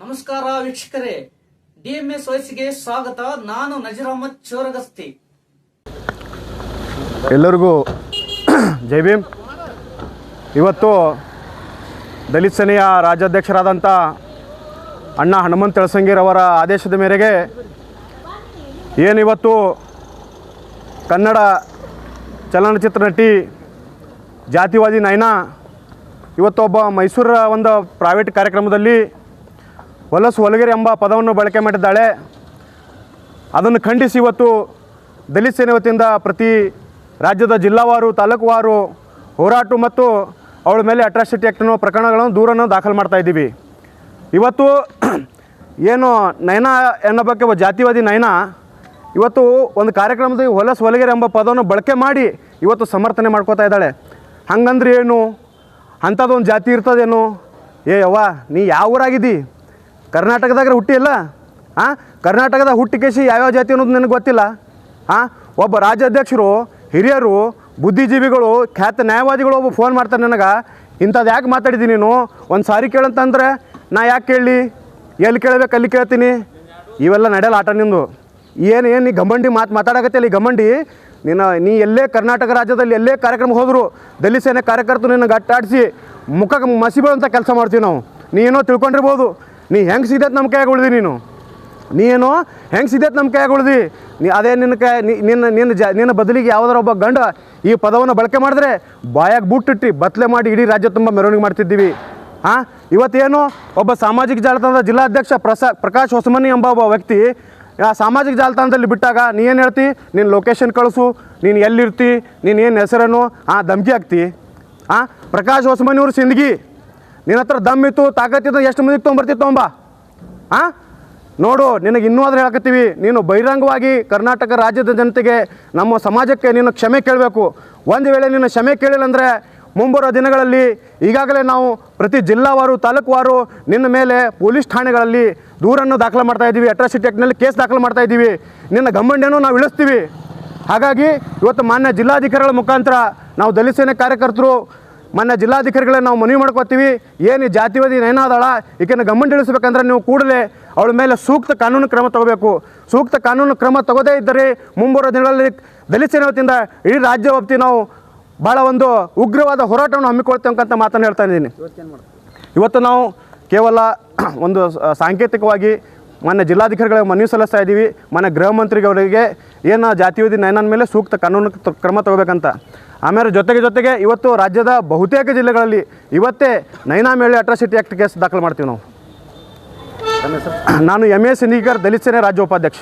ನಮಸ್ಕಾರ ವೀಕ್ಷಕರೇ. ಡಿಎಂಎಸ್ ವಯಸ್ಸಿಗೆ ಸ್ವಾಗತ. ನಾನು ನಜೀರ್ ಅಹಮದ್ ಚೋರಗಸ್ತಿ. ಎಲ್ಲರಿಗೂ ಜೈ ಭೀಮ್. ಇವತ್ತು ದಲಿತ ಸೇನೆಯ ರಾಜ್ಯಾಧ್ಯಕ್ಷರಾದಂಥ ಅಣ್ಣ ಹನುಮಂತ ಅವರ ಆದೇಶದ ಮೇರೆಗೆ ಏನಿವತ್ತು ಕನ್ನಡ ಚಲನಚಿತ್ರ ನಟಿ ಜಾತಿವಾದಿ ನಯನ ಇವತ್ತೊಬ್ಬ ಮೈಸೂರ ಒಂದು ಪ್ರೈವೇಟ್ ಕಾರ್ಯಕ್ರಮದಲ್ಲಿ ಹೊಲಸು ಹೊಲಗೆರೆ ಎಂಬ ಪದವನ್ನು ಬಳಕೆ ಮಾಡಿದ್ದಾಳೆ. ಅದನ್ನು ಖಂಡಿಸಿ ಇವತ್ತು ದಲಿತ ಸೇನೆ ವತಿಯಿಂದ ಪ್ರತಿ ರಾಜ್ಯದ ಜಿಲ್ಲಾವಾರು, ತಾಲೂಕುವಾರು ಹೋರಾಟ ಮತ್ತು ಅವಳ ಮೇಲೆ ಅಟ್ರಾಸಿಟಿ ಆ್ಯಕ್ಟ್ನ ಪ್ರಕರಣಗಳನ್ನು ದೂರನ್ನು ದಾಖಲು ಮಾಡ್ತಾ ಇದ್ದೀವಿ. ಇವತ್ತು ಏನು ನಯನಾ ಬಗ್ಗೆ ಜಾತಿವಾದಿ ನಯನಾ ಇವತ್ತು ಒಂದು ಕಾರ್ಯಕ್ರಮದಲ್ಲಿ ಹೊಲಸು ಹೊಲಗೆರೆ ಎಂಬ ಪದವನ್ನು ಬಳಕೆ ಮಾಡಿ ಇವತ್ತು ಸಮರ್ಥನೆ ಮಾಡ್ಕೋತಾ ಇದ್ದಾಳೆ. ಹಂಗಂದ್ರೆ ಏನು? ಅಂಥದ್ದೊಂದು ಜಾತಿ ಇರ್ತದೇನು? ಏ ಯವ್ವ, ನೀ ಯಾವ ಊರಾಗಿದ್ದಿ? ಕರ್ನಾಟಕದಾಗ ಹುಟ್ಟಿಲ್ಲ ಹಾಂ ಕರ್ನಾಟಕದ ಹುಟ್ಟಿಕೇಶಿ ಯಾವ್ಯಾವ ಜಾತಿ ಅನ್ನೋದು ನನಗೆ ಗೊತ್ತಿಲ್ಲ? ಹಾಂ ಒಬ್ಬ ರಾಜ್ಯಾಧ್ಯಕ್ಷರು, ಹಿರಿಯರು, ಬುದ್ಧಿಜೀವಿಗಳು, ಖ್ಯಾತ ನ್ಯಾಯವಾದಿಗಳು ಒಬ್ಬ ಫೋನ್ ಮಾಡ್ತಾರೆ ನನಗೆ. ಇಂಥದ್ದು ಯಾಕೆ ಮಾತಾಡಿದ್ದೀನಿ ನೀನು? ಒಂದು ಸಾರಿ ಕೇಳಂತಂದ್ರೆ ನಾ ಯಾಕೆ ಕೇಳಲಿ? ಎಲ್ಲಿ ಕೇಳಬೇಕು ಅಲ್ಲಿ ಕೇಳ್ತೀನಿ. ಇವೆಲ್ಲ ನಡೆಯಲ್ಲ ಆಟ ನಿಂದು. ಏನು ಏನು, ನೀ ಗಮಂಡಿ ಮಾತು ಮಾತಾಡಕತ್ತೆ ಅಲ್ಲಿ ಗಮಂಡಿ ನೀನು ನೀ ಎಲ್ಲೇ ಕರ್ನಾಟಕ ರಾಜ್ಯದಲ್ಲಿ ಎಲ್ಲೇ ಕಾರ್ಯಕ್ರಮ ಹೋದರು, ದಲಿತ ಸೇನೆ ಕಾರ್ಯಕರ್ತರು ನಿನ್ನ ಗಟ್ಟಾಡಿಸಿ ಮುಖಕ್ಕೆ ಮಸಿ ಕೆಲಸ ಮಾಡ್ತೀವಿ ನಾವು. ನೀ ಏನೋ ತಿಳ್ಕೊಂಡಿರ್ಬೋದು. ನೀ ಹೆಂಗೆ ಸಿದ್ದತ್ ನಮ್ಮ ಕೈಯಾಗ ಉಳ್ದಿ ನೀನು? ನೀನು ಹೆಂಗೆ ಸಿದ್ದತ್ ನಮ್ಮ ಕೈಯಾಗ ಉಳ್ದಿ? ನೀ ಅದೇ ನಿನ್ನ ಕೈ ನಿನ್ನ ನಿನ್ನ ಜ ನಿನ್ನ ಬದಲಿಗೆ ಯಾವುದಾರ ಒಬ್ಬ ಗಂಡ ಈ ಪದವನ್ನು ಬಳಕೆ ಮಾಡಿದ್ರೆ ಬಾಯಾಗ ಬುಟ್ಟಿಟ್ಟು ಬತ್ತಲೆ ಮಾಡಿ ಇಡೀ ರಾಜ್ಯ ತುಂಬ ಮೆರವಣಿಗೆ ಮಾಡ್ತಿದ್ದೀವಿ. ಹಾಂ ಇವತ್ತೇನು ಒಬ್ಬ ಸಾಮಾಜಿಕ ಜಾಲತಾಣದ ಜಿಲ್ಲಾಧ್ಯಕ್ಷ ಪ್ರಸಾ ಪ್ರಕಾಶ್ ಹೊಸಮನಿ ಎಂಬ ಒಬ್ಬ ವ್ಯಕ್ತಿ ಆ ಸಾಮಾಜಿಕ ಜಾಲತಾಣದಲ್ಲಿ ಬಿಟ್ಟಾಗ ನೀ ಏನು ಹೇಳ್ತಿ? ನಿನ್ನ ಲೊಕೇಶನ್ ಕಳಿಸು, ನೀನು ಎಲ್ಲಿರ್ತಿ, ನೀನು ಏನು ಹೆಸರೇನು ಆ, ಧಮಕಿ ಹಾಕ್ತಿ. ಹಾಂ ಪ್ರಕಾಶ್ ಹೊಸಮನಿ ಅವ್ರ ಸಿಂದಗಿ. ನಿನ್ನ ಹತ್ರ ದಮ್ ಇತ್ತು ತಾಕತ್ತಿದ್ದು ಎಷ್ಟು ಮಂದಿಗೆ ತೊಗೊಂಬರ್ತಿ ತೊಗೊಂಬ. ಹಾಂ ನೋಡು, ನಿನಗೆ ಇನ್ನೂ ಆದ್ರೆ ಹೇಳಕತ್ತೀವಿ. ನೀನು ಬಹಿರಂಗವಾಗಿ ಕರ್ನಾಟಕ ರಾಜ್ಯದ ಜನತೆಗೆ, ನಮ್ಮ ಸಮಾಜಕ್ಕೆ ನೀನು ಕ್ಷಮೆ ಕೇಳಬೇಕು. ಒಂದು ವೇಳೆ ನೀನು ಕ್ಷಮೆ ಕೇಳಿಲ್ಲ ಅಂದರೆ, ಮುಂಬರುವ ದಿನಗಳಲ್ಲಿ ಈಗಾಗಲೇ ನಾವು ಪ್ರತಿ ಜಿಲ್ಲಾವಾರು ತಾಲೂಕುವಾರು ನಿನ್ನ ಮೇಲೆ ಪೊಲೀಸ್ ಠಾಣೆಗಳಲ್ಲಿ ದೂರನ್ನು ದಾಖಲು ಮಾಡ್ತಾ ಇದ್ದೀವಿ. ಅಟ್ರಾಸಿಟಿ ಆ್ಯಕ್ಟ್ನಲ್ಲಿ ಕೇಸ್ ದಾಖಲು ಮಾಡ್ತಾ ಇದ್ದೀವಿ. ನಿನ್ನ ಗಮ್ಮಂಡಿಯನ್ನು ನಾವು ಇಳಿಸ್ತೀವಿ. ಹಾಗಾಗಿ, ಇವತ್ತು ಮಾನ್ಯ ಜಿಲ್ಲಾಧಿಕಾರಿಗಳ ಮುಖಾಂತರ ನಾವು ದಲಿತ ಸೇನೆ ಕಾರ್ಯಕರ್ತರು ಮಾನ್ಯ ಜಿಲ್ಲಾಧಿಕಾರಿಗಳೇ ನಾವು ಮನವಿ ಮಾಡ್ಕೋತೀವಿ. ಏನು ಈ ಜಾತಿವಾದಿ ಏನಾದಳ ಈಕೆನ ಗಮನ ಇಳಿಸ್ಬೇಕಂದ್ರೆ ನೀವು ಕೂಡಲೇ ಅವಳ ಮೇಲೆ ಸೂಕ್ತ ಕಾನೂನು ಕ್ರಮ ತಗೋಬೇಕು. ಸೂಕ್ತ ಕಾನೂನು ಕ್ರಮ ತಗೋದೇ ಇದ್ದರೆ ಮುಂಬರುವ ದಿನಗಳಲ್ಲಿ ದಲಿತ ಸೇನೆ ವತಿಯಿಂದ ಇಡೀ ರಾಜ್ಯ ವ್ಯಾಪ್ತಿ ನಾವು ಭಾಳ ಒಂದು ಉಗ್ರವಾದ ಹೋರಾಟವನ್ನು ಹಮ್ಮಿಕೊಳ್ತೇವೆ ಅಂತ ಮಾತನ್ನು ಹೇಳ್ತಾ ಇದ್ದೀನಿ. ಇವತ್ತು ನಾವು ಕೇವಲ ಒಂದು ಸಾಂಕೇತಿಕವಾಗಿ ಮಾನ್ಯ ಜಿಲ್ಲಾಧಿಕಾರಿಗಳಿಗೆ ಮನವಿ ಸಲ್ಲಿಸ್ತಾ ಇದ್ದೀವಿ. ಮಾನ್ಯ ಗೃಹ ಮಂತ್ರಿಗಳಿಗೆ ಏನು ಜಾತಿವಾದಿ ನಯನನ ಮೇಲೆ ಸೂಕ್ತ ಕಾನೂನು ಕ್ರಮ ತಗೋಬೇಕಂತ. ಆಮೇಲೆ ಜೊತೆಗೆ ಜೊತೆಗೆ ಇವತ್ತು ರಾಜ್ಯದ ಬಹುತೇಕ ಜಿಲ್ಲೆಗಳಲ್ಲಿ ಇವತ್ತೇ ನೈನಾ ಮೇಲೆ ಅಟ್ರಾಸಿಟಿ ಆ್ಯಕ್ಟ್ ಕೇಸ್ ದಾಖಲು ಮಾಡ್ತೀವಿ ನಾವು. ನಾನು ಎಂ ಎಸ್ ಸಿನಿಗರ್ ದಲಿತ ಸೇನೆ ರಾಜ್ಯ ಉಪಾಧ್ಯಕ್ಷ